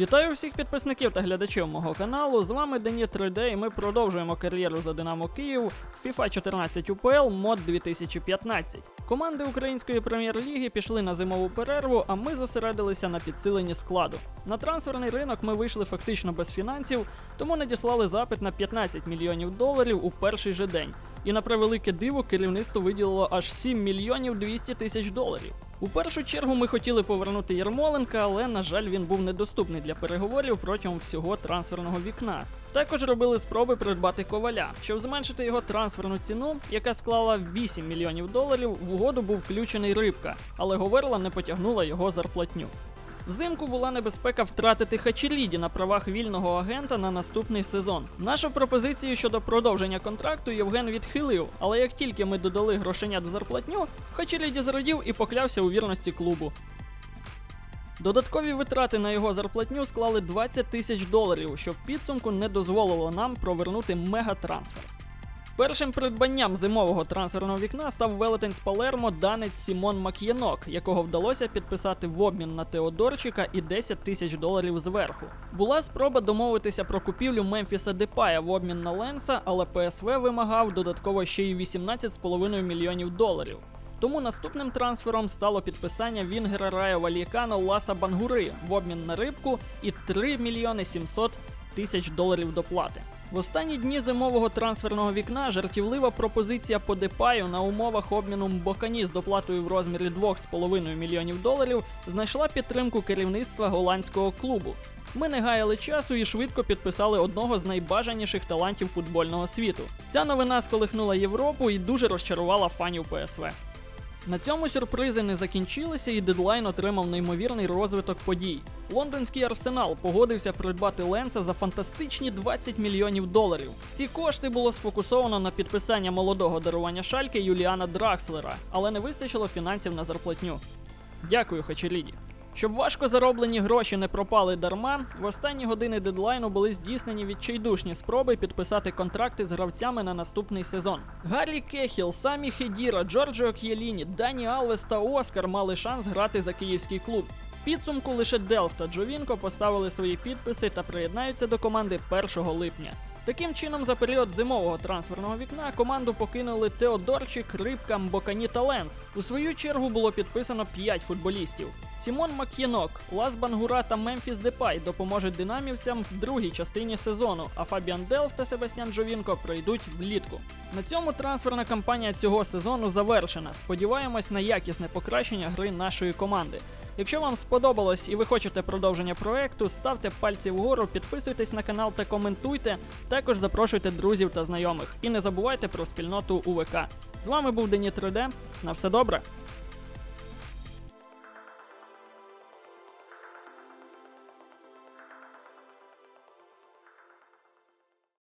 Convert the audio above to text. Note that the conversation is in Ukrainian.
Вітаю всіх підписників та глядачів мого каналу. З вами Дені 3D і ми продовжуємо кар'єру за Динамо Київ FIFA 14 UPL мод 2015. Команди української прем'єр-ліги пішли на зимову перерву, а ми зосередилися на підсиленні складу. На трансферний ринок ми вийшли фактично без фінансів, тому надіслали запит на 15 мільйонів доларів у перший же день. І на превелике диво керівництво виділило аж 7 мільйонів 200 тисяч доларів. У першу чергу ми хотіли повернути Ярмоленка, але на жаль, він був недоступний для переговорів протягом всього трансферного вікна. Також робили спроби придбати коваля, щоб зменшити його трансферну ціну, яка склала 8 мільйонів доларів. В угоду був включений рибка, але Говерла не потягнула його зарплатню. Взимку була небезпека втратити Хачеліді на правах вільного агента на наступний сезон. Нашу пропозицію щодо продовження контракту Євген відхилив, але як тільки ми додали грошенят в зарплатню, Хачеліді зрадів і поклявся у вірності клубу. Додаткові витрати на його зарплатню склали 20 тисяч доларів, що в підсумку не дозволило нам провернути мегатрансфер. Першим придбанням зимового трансферного вікна став велетень з Палермо данець Сімон Мак'єнок, якого вдалося підписати в обмін на Теодорчика і 10 тисяч доларів зверху. Була спроба домовитися про купівлю Мемфіса Депая в обмін на Ленса, але ПСВ вимагав додатково ще й 18,5 мільйонів доларів. Тому наступним трансфером стало підписання Вінгера Рая Вальєкано Ласа Бангури в обмін на рибку і 3 мільйони 700 тисяч доларів доплати. В останні дні зимового трансферного вікна жартівлива пропозиція по Депаю на умовах обміну Мбокані з доплатою в розмірі 2,5 мільйонів доларів знайшла підтримку керівництва голландського клубу. Ми не гаяли часу і швидко підписали одного з найбажаніших талантів футбольного світу. Ця новина сколихнула Європу і дуже розчарувала фанів ПСВ. На цьому сюрпризи не закінчилися, і дедлайн отримав неймовірний розвиток подій. Лондонський арсенал погодився придбати Ленса за фантастичні 20 мільйонів доларів. Ці кошти було сфокусовано на підписання молодого дарування шальки Юліана Дракслера, але не вистачило фінансів на зарплатню. Дякую, Хачеліді. Щоб важко зароблені гроші не пропали дарма, в останні години дедлайну були здійснені відчайдушні спроби підписати контракти з гравцями на наступний сезон. Гаррі Кехіл, Самі Хедіра, Джорджо К'єліні, Дані Алвес та Оскар мали шанс грати за київський клуб. Підсумку лише Делф та Джовінко поставили свої підписи та приєднаються до команди 1 липня. Таким чином, за період зимового трансферного вікна команду покинули Теодорчик, Рибка, Мбокані та Ленс. У свою чергу було підписано 5 футболістів. Сімон Мак'єнок, Лас Бангура та Мемфіс Депай допоможуть динамівцям в другій частині сезону, а Фабіан Делф та Себастьян Джовінко прийдуть влітку. На цьому трансферна кампанія цього сезону завершена. Сподіваємось на якісне покращення гри нашої команди. Якщо вам сподобалось і ви хочете продовження проекту, ставте пальці вгору, підписуйтесь на канал та коментуйте. Також запрошуйте друзів та знайомих. І не забувайте про спільноту УВК. З вами був Дені 3D. На все добре.